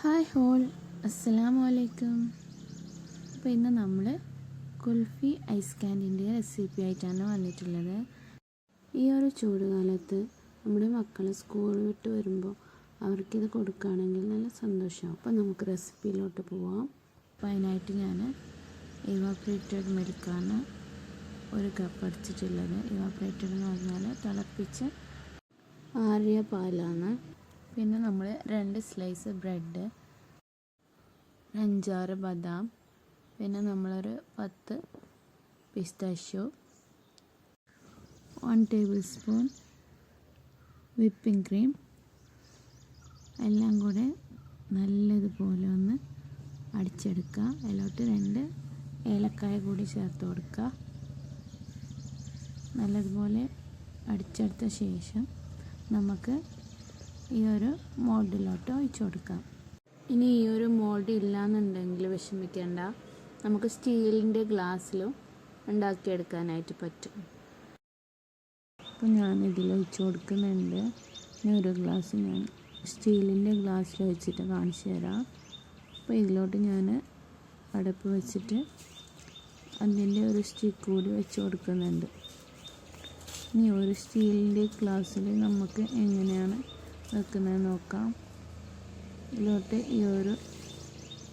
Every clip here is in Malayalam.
Hi whole. അസ്സലാമു അലൈക്കും അപ്പോൾ ഇന്ന് നമ്മൾ കുൽഫി ഐസ് ക്യാൻഡിന്റെ റെസിപ്പി ആയിട്ടാണ് വന്നിട്ടുള്ളത്. ഈ ഒരു ചൂടുകാലത്ത് നമ്മുടെ മക്കൾ സ്കൂൾ വിട്ട് വരുമ്പോൾ അവർക്കിത് കൊടുക്കുകയാണെങ്കിൽ നല്ല സന്തോഷമാവും അപ്പോൾ നമുക്ക് റെസിപ്പിയിലോട്ട് പോവാം. അപ്പോൾ അതിനായിട്ട് ഞാൻ ഇവാപ്രേറ്റഡ് മിൽക്കാണ് ഒരു കപ്പ് അടിച്ചിട്ടുള്ളത്. ഇവാപ്രേറ്റഡ് എന്ന് പറഞ്ഞാൽ തിളപ്പിച്ച് ആറിയ പാലാണ്. പിന്നെ നമ്മൾ രണ്ട് സ്ലൈസ് ബ്രെഡ് അഞ്ചാറ് ബദാം പിന്നെ നമ്മളൊരു പത്ത് pistachio one tablespoon whipping cream എല്ലാം കൂടെ നല്ലതുപോലെ ഒന്ന് അടിച്ചെടുക്കുക. അതിലോട്ട് രണ്ട് ഏലക്കായ കൂടി ചേർത്ത് കൊടുക്കുക. നല്ലതുപോലെ അടിച്ചെടുത്ത ശേഷം നമുക്ക് ഈ ഒരു മോൾഡിലോട്ട് ഒഴിച്ചു കൊടുക്കാം. ഇനി ഈ ഒരു മോൾഡ് ഇല്ലയെന്നുണ്ടെങ്കിൽ വിഷമിക്കേണ്ട. നമുക്ക് സ്റ്റീലിന്റെ ഗ്ലാസ്സിലും ഉണ്ടാക്കിയെടുക്കാനായിട്ട് പറ്റും. അപ്പോൾ ഞാൻ ഇതിൽ ഒഴിച്ചു കൊടുക്കുന്നുണ്ട്. ഇനി ഒരു ഗ്ലാസ് ഞാൻ സ്റ്റീലിന്റെ ഗ്ലാസ്സിൽ വെച്ചിട്ട് കാണിച്ചു തരാം. അപ്പോൾ ഇതിലോട്ട് ഞാൻ അടപ്പ് വെച്ചിട്ട് അതിന്റെ ഒരു സ്റ്റിക്ക് കൂടി വെച്ച് കൊടുക്കുന്നുണ്ട്. ഇനി ഒരു സ്റ്റീലിന്റെ ഗ്ലാസ്സിൽ നമുക്ക് എങ്ങനെയാണ് വെക്കുന്നത് നോക്കാം. ഇതിലോട്ട് ഈ ഒരു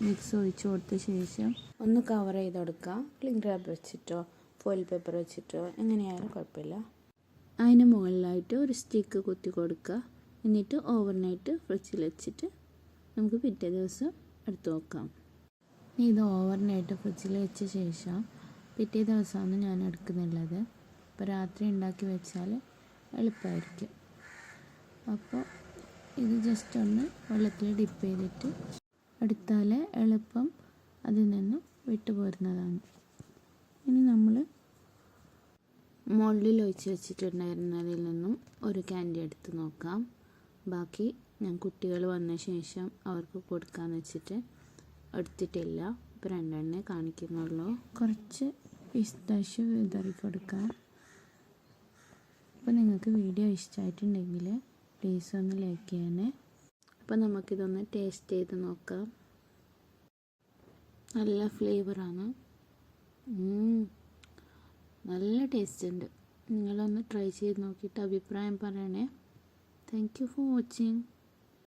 മിക്സ് ഒഴിച്ച് കൊടുത്ത ശേഷം ഒന്ന് കവർ ചെയ്ത് കൊടുക്കുക ക്ലിംഗ് റാപ്പ് വെച്ചിട്ടോ ഫോയിൽ പേപ്പർ വെച്ചിട്ടോ എങ്ങനെയായാലും കുഴപ്പമില്ല. അതിന് മുകളിലായിട്ട് ഒരു സ്റ്റിക്ക് കുത്തി കൊടുക്കുക. എന്നിട്ട് ഓവർനൈറ്റ് ഫ്രിഡ്ജിൽ വെച്ചിട്ട് നമുക്ക് പിറ്റേ ദിവസം എടുത്ത് നോക്കാം. ഇത് ഓവർനൈറ്റ് ഫ്രിഡ്ജിൽ വെച്ച ശേഷം പിറ്റേ ദിവസമാണ് ഞാൻ എടുക്കുന്നുള്ളത്. അപ്പോൾ രാത്രി ഉണ്ടാക്കി വെച്ചാൽ എളുപ്പമായിരിക്കും. അപ്പോൾ ഇത് ജസ്റ്റ് ഒന്ന് വെള്ളത്തിൽ ഡിപ്പ് ചെയ്തിട്ട് എടുത്താൽ എളുപ്പം അതിൽ നിന്നും വിട്ടുപോരുന്നതാണ് ഇനി നമ്മൾ മുകളിൽ ഒഴിച്ച് വെച്ചിട്ടുണ്ടായിരുന്നതിൽ നിന്നും ഒരു ക്യാൻഡി എടുത്ത് നോക്കാം. ബാക്കി ഞാൻ കുട്ടികൾ വന്ന ശേഷം അവർക്ക് കൊടുക്കാമെന്ന് വെച്ചിട്ട് എടുത്തിട്ടില്ല. ഇപ്പോൾ രണ്ടെണ്ണേ കാണിക്കുന്നുള്ളൂ. കുറച്ച് പിസ്താശ് വിതറി കൊടുക്കാം അപ്പോൾ നിങ്ങൾക്ക് വീഡിയോ ഇഷ്ടമായിട്ടുണ്ടെങ്കിൽ പ്ലീസ് ഒന്ന് ലൈക്ക് ചെയ്യണേ അപ്പോൾ നമുക്കിതൊന്ന് ടേസ്റ്റ് ചെയ്ത് നോക്കാം. നല്ല ഫ്ലേവറാണ് നല്ല ടേസ്റ്റ് ഉണ്ട്. നിങ്ങളൊന്ന് ട്രൈ ചെയ്ത് നോക്കിയിട്ട് അഭിപ്രായം പറയണേ. Thank you for watching